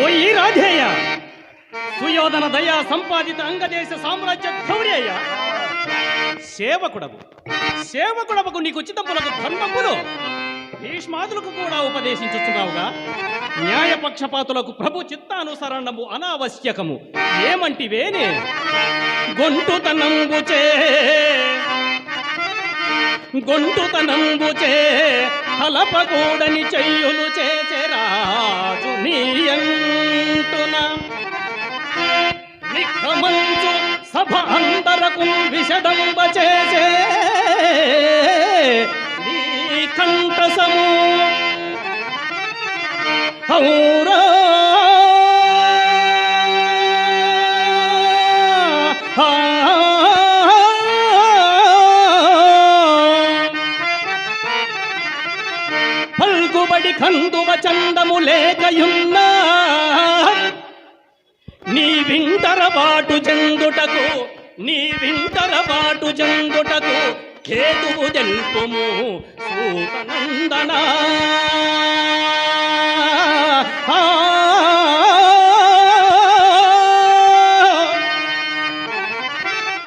ఓయి రాధేయ సుయోధన దయా సంపాదిత అంగదేశ సామ్రాజ్య గౌరేయ సేవకుడవు సేవకుడవకు నీకు ఉచితములకు ధర్మములు. భీష్మాదులకు కూడా ఉపదేశించుచున్నావుగా. న్యాయపక్షపాతులకు ప్రభు చిత్తానుసరణము అనావశ్యకము. ఏమంటివేనే గొంటుతనంబుచే గొంటుతనంబుచే తలపకూడని చెయ్యు. నిక్కమంచు సభ అందరకు విషదంబ చేసే కంఠసము ఔరా పల్గుబడి కందువ చందము లేకయున్నా వింటరబాటు చెందుటకు నీ వింటరబాటు చెందుటకు కేతువు జల్పుము సూతనందనా.